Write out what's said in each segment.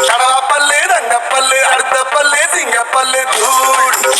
కడలపల్లె రంగపల్లె అడతపల్లె సింగపల్లె తూడు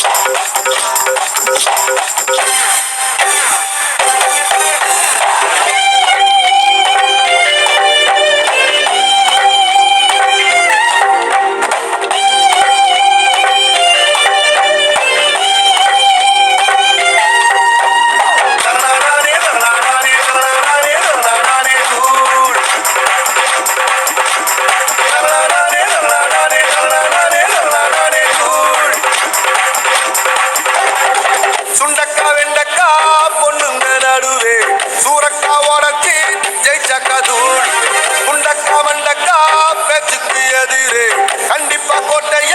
கயிறு கண்டிப்பா கோட்டைய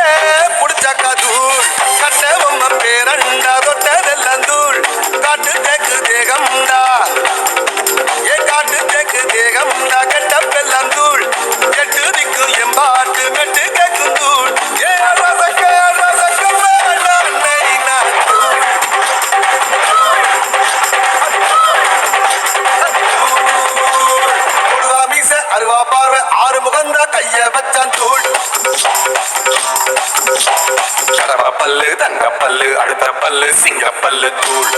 புடிச்ச கதூள் கட்ட உம்ம பேரண்டா தொட்டதெல்லாம் தூள். காட்டு தேக்கு தேகம்டா. ஏ காட்டு தேக்கு தேகம்டா. பல்லு தங்க பல்லு அடுத்த பல்லு சிங்க பல்லு தூள்.